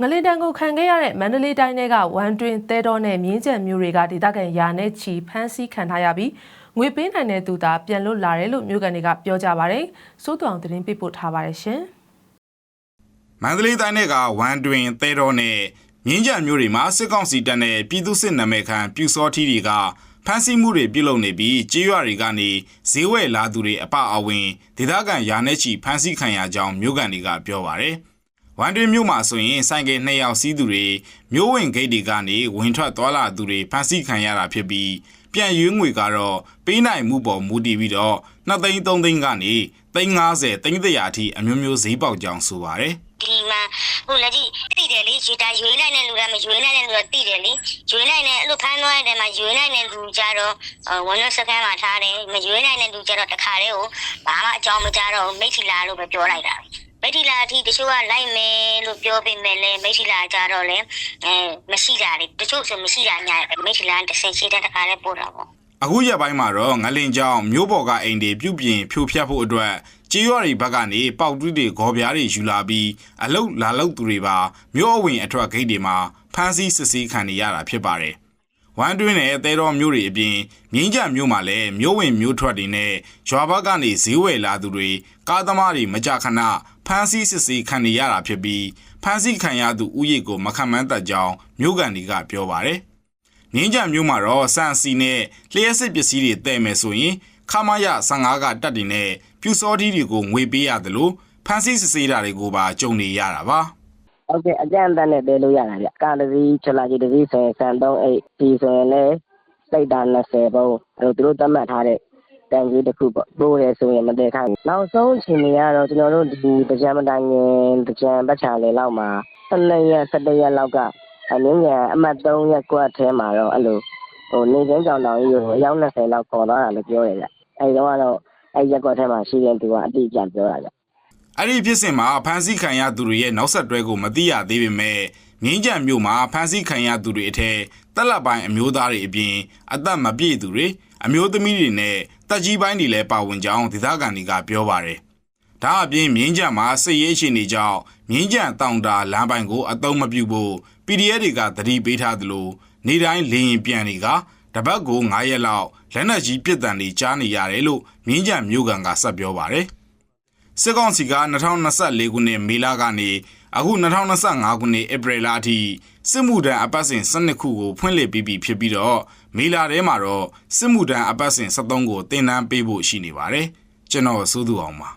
ငလင်တန်ကိုခံခဲ့ရတဲ့မန္တလေးတိုင်းထဲကဝမ်တွင်သဲတော်နဲ့မြင်းကြံမျိုးတွေကဒေသခံယာနဲ့ချီဖမ်းဆီးခံထားရပြီးငွေပေးနိုင်တဲ့သူသာပြန်လွတ်လာတယ်လို့မြို့ကန်တွေကပြောကြပါဗျ။စိုးတောင်သတင်းပေးပို့ထားပါတယ်ရှင်။မန္တလေးတိုင်းနယ်ကဝမ်တွင်သဲတော်နဲ့မြင်းကြံမျိုးတွေမှာစစ်ကောင်စီတပ်နဲ့ပြည်သူစစ်နာမည်ခံပြူစောထီတွေကဖမ်းဆီးမှုတွေပြုလုပ်နေပြီးကြေးရွာတွေကနေဈေးဝယ်လာသူတွေအပအဝင်ဒေသခံယာနဲ့ချီဖမ်းဆီးခံရကြောင်းမြို့ကန်တွေကပြောပါတယ်။ ဝမ်တွင်မြို့မှာဆိုရင်ဆိုင်ကယ်နှစ်ယောက်စီးသူတွေမြို့ဝင်ဂိတ်တွေကနေဝင်ထွက်သွားလာသူတွေဖမ်းဆီးခံရတာဖြစ်ပြီးပြန်ရွေးငွေကတော့ပေးနိုင်မှုပေါ်မူတည်ပြီးတော့2သိန်း3သိန်းကနေ350သိန်း100အထိအမျိုးမျိုးဈေးပေါက်ကြောင်းဆိုပါတယ်။ဒီမှာဟိုလက်ကြီးတိတယ်လေရွေတာရွေနိုင်တဲ့လူကမရွေနိုင်တဲ့လူကတိတယ်လေရွေနိုင်တဲ့အဲ့လိုဖမ်းသွားတဲ့မှာရွေနိုင်တဲ့လူကြတော့ဝန်ရစကန်မှာထားတယ်မရွေနိုင်တဲ့လူကြတော့တခါတည်းကိုဘာမှအကြောင်းမကြားတော့မိထီလာလို့ပဲပြောလိုက်တာ မိထီလာအထိတချို့ကလိုက်မယ်လို့ပြောပေမဲ့လည်းမိထီလာကြတော့လည်းအဲမရှိတာလေတချို့ဆိုမရှိတာညာမိထီလာတစ်ဆင့်ရှိတဲ့တခါတည်းပို့တာပေါ့အခုရက်ပိုင်းမှာတော့ငလင်ကြောင်မျိုးပေါ်ကအိမ်တွေပြုတ်ပြင်ဖြိုဖျက်ဖို့အတွက်ကြေးရွာတွေဘက်ကနေပေါက်တူးတွေဂေါ်ပြားတွေယူလာပြီးအလုတ်လာလုတ်သူတွေပါမျိုးအဝင်အထွက်ဂိတ်တွေမှာဖမ်းဆီးစစ်ဆေးခံနေရတာဖြစ်ပါတယ်။ ဝမ်တွင်းနဲ့တဲတော်မျိုးတွေအပြင်မြင်းကြံမျိုးမှာလည်းမျိုးဝင်မျိုးထွက်တွေနဲ့ရွာဘက်ကနေဈေးဝယ်လာသူတွေကားသမားတွေမကြခဏဖမ်းဆီးစစ်ဆေးခံနေရတာဖြစ်ပြီးဖမ်းဆီးခံရသူဥယျာဉ်ကိုမခံမှန်းတတ်ကြောင်းမျိုးကန်တွေကပြောပါတယ်။ငင်းကြံမျိုးမှာတော့စံစီနဲ့လျှက်စစ်ပစ္စည်းတွေတည်မယ်ဆိုရင်ခမရ15ကတက်တွေနဲ့ပြူစောတီးတွေကိုငွေပေးရတယ်လို့ဖန်ဆီးစစ်ဆေးတာတွေကိုပါကြုံနေရတာပါ ဟုတ်ကဲ့အကြမ်းအတမ်းနဲ့ပေးလို့ရတာဗျကားတစ်စီးချလာကြီးတစ်စီးဆိုရင်စံ3အိတ်ဒီဆိုရင်လည်းစိတ်တာ20ပုံအဲ့လိုသူတို့သတ်မှတ်ထားတဲ့တန်ကြီးတစ်ခုပေါ့ပိုးတယ်ဆိုရင်မတည်ခိုင်းဘူးနောက်ဆုံးအချိန်ကြီးကတော့ကျွန်တော်တို့ဒီကြံမတိုင်ရင်ကြံပတ်ချာလေလောက်မှာ12ရက်17ရက်လောက်ကအနည်းငယ်အမှတ်3ရက်ကွက်ထဲမှာတော့အဲ့လိုဟိုနေချင်းကြောင်တောင်ကြီးကိုအယောက်20လောက်ခေါ်သွားတာလို့ပြောရတယ်ဗျအဲ့ဒီတော့ကတော့အဲ့ရက်ကွက်ထဲမှာရှိတဲ့သူကအတိအကျပြောတာဗျ အဲ့ဒီဖြစ်စဉ်မှာဖန်ဆီးခံရသူတွေရဲ့နောက်ဆက်တွဲကိုမသိရသေးပေမဲ့ငင်းကြံမျိုးမှာဖန်ဆီးခံရသူတွေအထက်တက်လက်ပိုင်းအမျိုးသားတွေအပြင်အသက်မပြည့်သူတွေအမျိုးသမီးတွေနဲ့တက်ကြီးပိုင်းတွေလည်းပါဝင်ကြောင်းဒေသခံတွေကပြောပါတယ်ဒါအပြင်မြင်းကြံမှာစစ်ရေးအခြေအနေကြောင့်မြင်းကြံတောင်တာလမ်းပိုင်းကိုအတုံးမပြုဖို့ PDF တွေကသတိပေးထားသလိုနေတိုင်းလေရင်ပြန်တွေကတပတ်ကို9ရက်လောက်လက်နက်ကြီးပစ်တံတွေကြားနေရတယ်လို့မြင်းကြံမျိုးကန်ကဆက်ပြောပါတယ် စစ်ကောင်စီက2024ခုနှစ်မေလကနေအခု2025ခုနှစ်ဧပြီလအထိစစ်မှုထမ်းအပတ်စဉ်12ခုကိုဖွင့်လှစ်ပြီးပြီဖြစ်ပြီးတော့မေလထဲမှာတော့စစ်မှုထမ်းအပတ်စဉ်73ကိုတင်နန်းပေးဖို့ရှိနေပါတယ်ကျွန်တော်စိုးသူအောင်ပါ